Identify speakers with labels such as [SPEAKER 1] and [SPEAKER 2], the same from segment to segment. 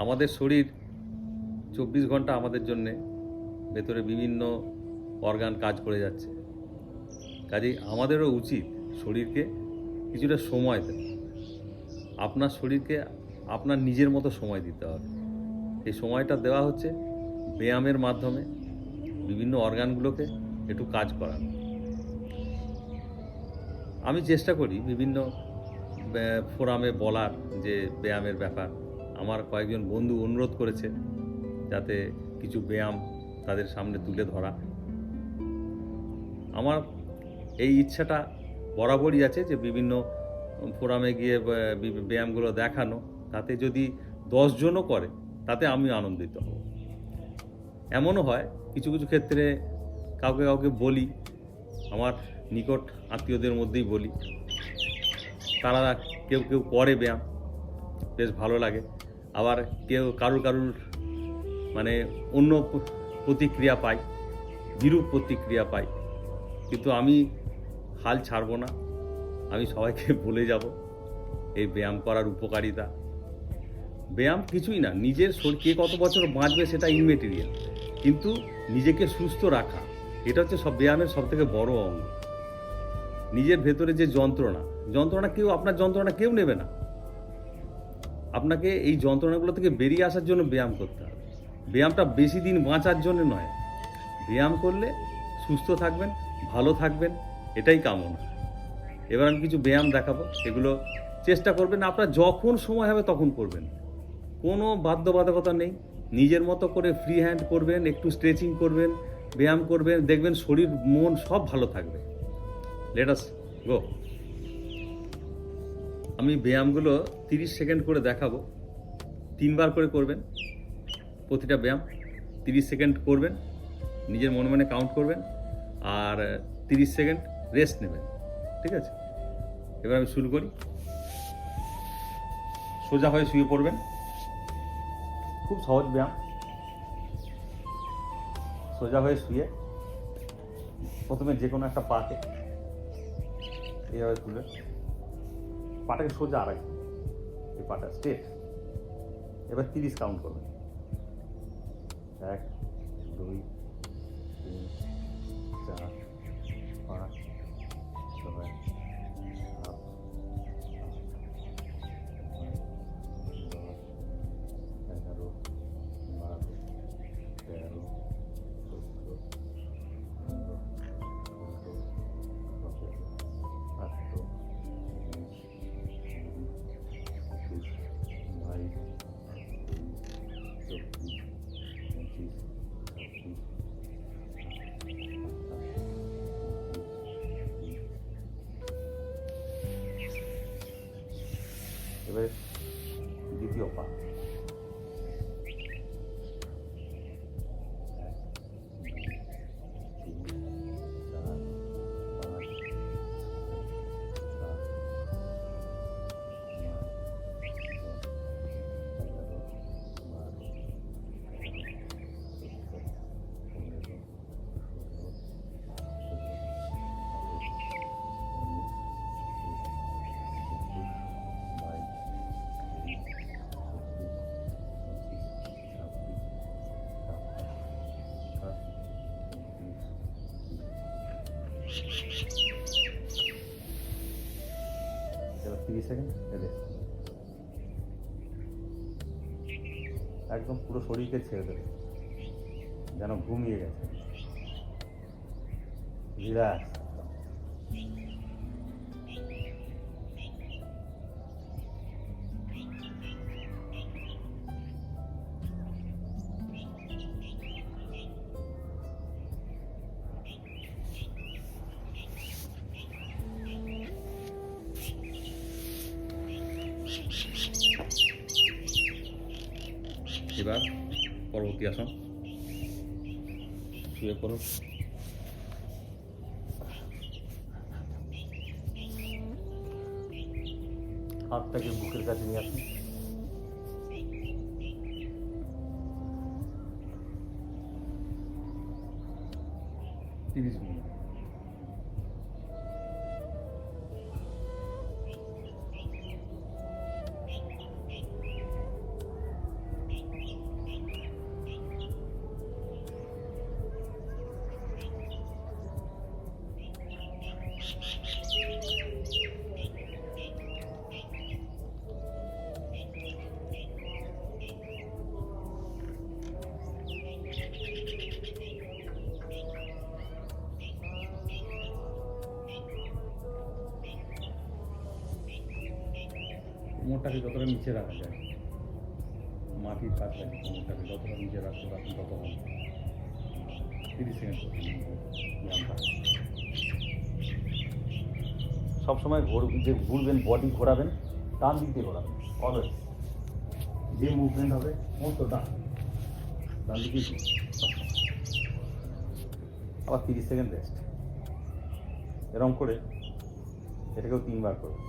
[SPEAKER 1] আমাদের শরীর চব্বিশ ঘণ্টা আমাদের জন্যে ভেতরে বিভিন্ন অর্গান কাজ করে যাচ্ছে। কাজেই আমাদেরও উচিত শরীরকে কিছুটা সময় দেওয়া। আপনার শরীরকে আপনার নিজের মতো সময় দিতে হবে। এই সময়টা দেওয়া হচ্ছে ব্যায়ামের মাধ্যমে, বিভিন্ন অর্গানগুলোকে একটু কাজ করানো। আমি চেষ্টা করি বিভিন্ন ফোরামে বলার যে ব্যায়ামের ব্যাপার। আমার কয়েকজন বন্ধু অনুরোধ করেছে যাতে কিছু ব্যায়াম তাদের সামনে তুলে ধরা। আমার এই ইচ্ছাটা বরাবরই আছে যে বিভিন্ন ফোরামে গিয়ে ব্যায়ামগুলো দেখানো, তাতে যদি দশজনও করে, তাতে আমি আনন্দিত হব। এমনও হয়, কিছু কিছু ক্ষেত্রে কাউকে কাউকে বলি, আমার নিকট আত্মীয়দের মধ্যেই বলি। তারা কেউ কেউ করে ব্যায়াম, বেশ ভালো লাগে। আবার কেউ কারুর কারুর মানে অন্য প্রতিক্রিয়া পাই বিরূপ প্রতিক্রিয়া পাই কিন্তু আমি হাল ছাড়বো না, আমি সবাইকে বলে যাব, এই ব্যায়াম করার উপকারিতা। ব্যায়াম কিছুই না, নিজের কে কত বছর বাঁচবে সেটা ইনমেটেরিয়াল কিন্তু নিজেকে সুস্থ রাখা, এটা হচ্ছে সব ব্যায়ামের সব থেকে বড় অঙ্গ। নিজের ভেতরে যে যন্ত্রণা যন্ত্রণা কেউ, আপনার যন্ত্রণা কেউ নেবে না। আপনাকে এই যন্ত্রণাগুলো থেকে বেরিয়ে আসার জন্য ব্যায়াম করতে হবে। ব্যায়ামটা বেশি দিন বাঁচার জন্য নয়। ব্যায়াম করলে সুস্থ থাকবেন, ভালো থাকবেন, এটাই কামনা। এবার আমি কিছু ব্যায়াম দেখাবো। এগুলো চেষ্টা করবেন, আপনার যখন সময় হবে তখন করবেন। কোনো বাধ্যবাধকতা নেই। নিজের মতো করে ফ্রি হ্যান্ড করবেন, একটু স্ট্রেচিং করবেন, ব্যায়াম করবেন, দেখবেন শরীর, মন সব ভালো থাকবে। লেটাস গো আমি ব্যায়ামগুলো তিরিশ সেকেন্ড করে দেখাবো। তিনবার করে করবেন, প্রতিটা ব্যায়াম তিরিশ সেকেন্ড করবেন, নিজের মনে মনে কাউন্ট করবেন, আর তিরিশ সেকেন্ড রেস্ট নেবেন, ঠিক আছে? এবার আমি শুরু করি। সোজা হয়ে শুয়ে পড়বেন। খুব সহজ ব্যায়াম। সোজা হয়ে শুয়ে প্রথমে যে কোনো একটা পাকে এইভাবে তুলে পাটাকে সোজা আড়াই। এই পাটা স্ট্রেট এবার তিরিশ কাউন্ট করবেন এক দুই এবারে দ্বিতীয় পা সেকেন্ড? একদম পুরো শরীরকে ছেড়ে দেবে। যেন ঘুমিয়ে গেছে। রিল্যাক্স পরবর্তী আসন শুয়ে পড়ো হাতটাকে বুকের কাছে নিয়ে আসুন কোমরটাকে যতটা নিচে রাখা যায়, মাটির কাজ লাগে কোমরটাকে যতটা নিচে রাখতে পারবেন তত তিরিশ সেকেন্ড ব্যায়ামটা সবসময় ঘোর যে ঘুরবেন বডি ঘোরাবেন ডান দিক দিয়ে ঘোরাবেন অলওয়েজ যে মুভমেন্ট হবে সমস্ত ডান ডান সবসময়। আবার তিরিশ সেকেন্ড রেস্ট এরকম করে এটাকেও তিনবার করবেন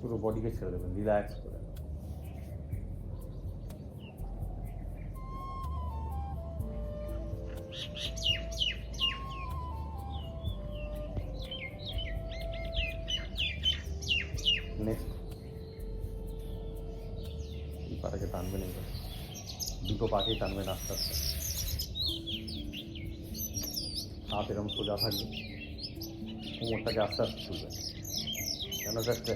[SPEAKER 1] পুরো বডিকে ছেড়ে দেবেন রিল্যাক্স করে। টানবেন দুটো পাকেই টানবেন আস্তে আস্তে। হাত এরকম সোজা থাকবে। কোমরটাকে আস্তে আস্তে তুলবেন কেন একটা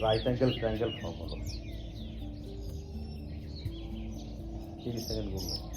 [SPEAKER 1] রাইট অ্যাঙ্গেল ট্রাঙ্গেল ফর্ম হলো। তিরিশ সেকেন্ড গুনবো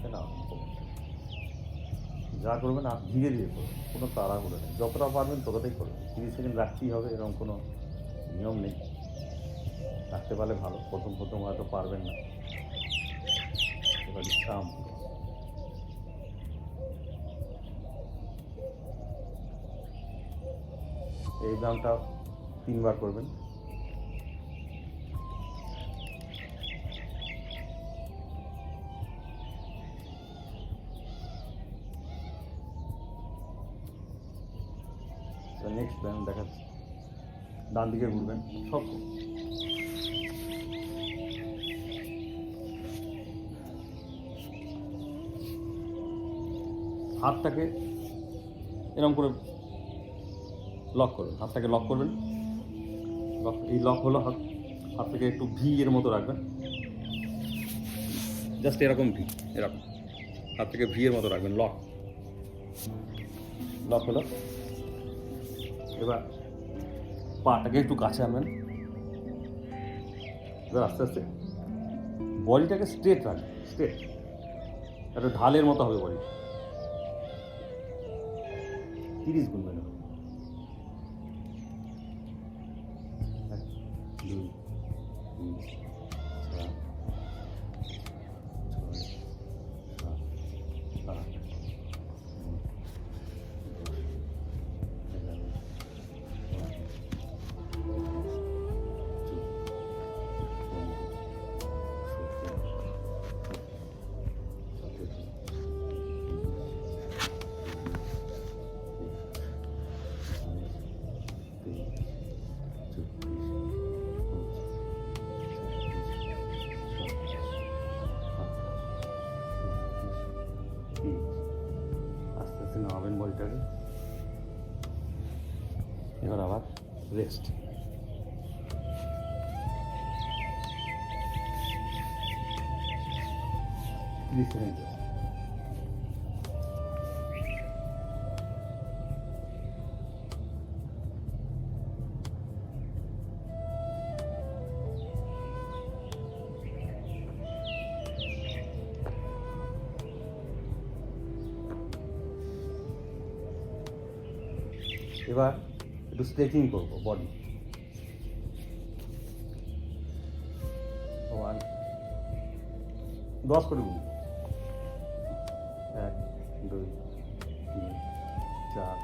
[SPEAKER 1] আস্তে আস্তে না যা করবেন আপ ধীরে ধীরে করবেন কোনো তাড়াহুড়ো নেই যতটা পারবেন ততটাই করবেন তিরিশ সেকেন্ড রাখতেই হবে, এরকম কোনো নিয়ম নেই। রাখতে পারলে ভালো, প্রথম প্রথম হয়তো পারবেন না। এবার এই ব্যায়ামটা তিনবার করবেন। নেক্সট ব্যায়াম দেখাচ্ছি। ডান দিকে ঘুরবেন, সব। হাতটাকে এরকম করে লক করবেন, হাতটাকে লক করবেন। লক এই লক হলো হাত, হাতটাকে একটু ভি এর মতো রাখবেন। জাস্ট এরকম ভি এরকম। হাতটাকে ভি এর মতো রাখবেন লক লক হলো। এবার পাটাকে একটু কাছে আনবেন। এবার আস্তে আস্তে। বডিটাকে স্ট্রেট রাখবেন স্ট্রেট একটা ঢালের মতো হবে বডি। তিরিশ গুনবেন এক, রেস্ট তিরিশ একটু স্ট্রেচিং করব বডি ওয়ান দশ করে গুণ। এক দুই তিন চার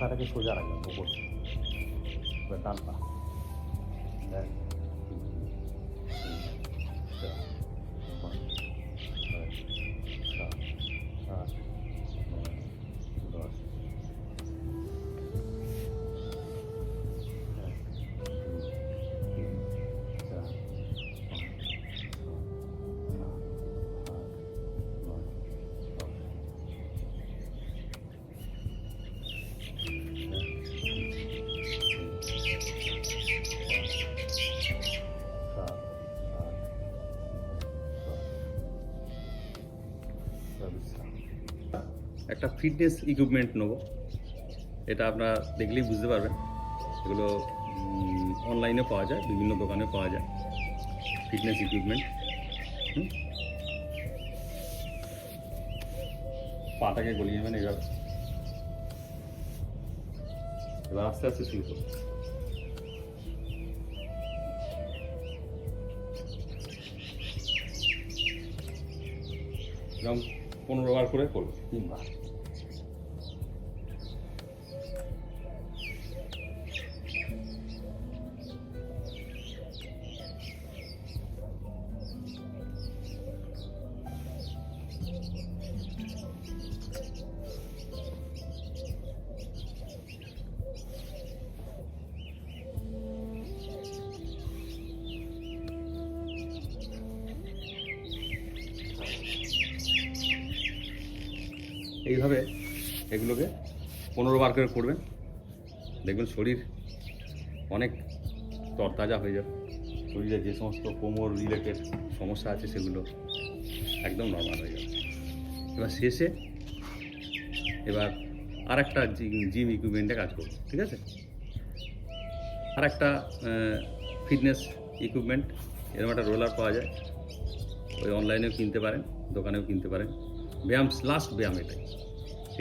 [SPEAKER 1] মাথাটাকে সোজা রাখবেন এবার ডান পা একটা ফিটনেস ইকুইপমেন্ট নেব। এটা আপনারা দেখলেই বুঝতে পারবেন। এগুলো অনলাইনে পাওয়া যায়, বিভিন্ন দোকানে পাওয়া যায়। ফিটনেস ইকুইপমেন্ট পাটাকে গলিয়ে নেবেন এবার এবার আস্তে আস্তে শুরু করুন পনেরো বার করে করবে, তিনবার। এইভাবে এগুলোকে পনেরো বার করে করবেন। দেখবেন শরীর অনেক তরতাজা হয়ে যাবে। শরীরে যে সমস্ত কোমর রিলেটেড সমস্যা আছে সেগুলো একদম নর্মাল হয়ে যাবে। এবার শেষে এবার আর একটা জিম ইকুইপমেন্টে কাজ করব, ঠিক আছে? আর একটা ফিটনেস ইকুইপমেন্ট এরকম একটা রোলার পাওয়া যায়। ওই অনলাইনেও কিনতে পারেন, দোকানেও কিনতে পারেন। ব্যায়াম লাস্ট ব্যায়াম এটাই।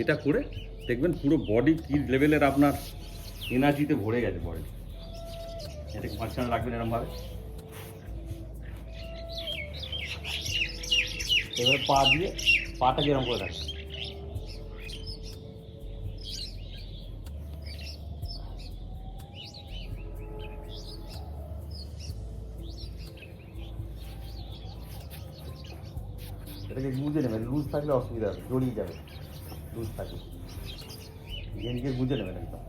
[SPEAKER 1] এটা করে দেখবেন পুরো বডি কী লেভেলের আপনার এনার্জিতে ভরে গেছে বডি এটাকে মাঝখানে রাখবেন এরমভাবে? এবারে পা দিয়ে পাটাকে এরকম করে রাখবেন এটাকে গুঁজে নেবেন লুজ থাকলে অসুবিধা হবে, জড়িয়ে যাবে। লুজ থাকলে নিজে নিজে বুঝে নেবেন একদম।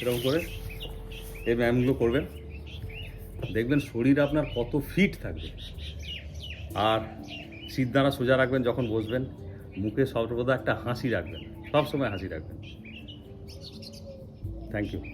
[SPEAKER 1] এরকম করে এই ব্যায়ামগুলো করবেন। দেখবেন শরীর আপনার কত ফিট থাকবে। আর সিদ্ধারা সোজা রাখবেন, যখন বসবেন, মুখে সর্বদা একটা হাসি রাখবেন। সব সময় হাসি রাখবেন। Thank you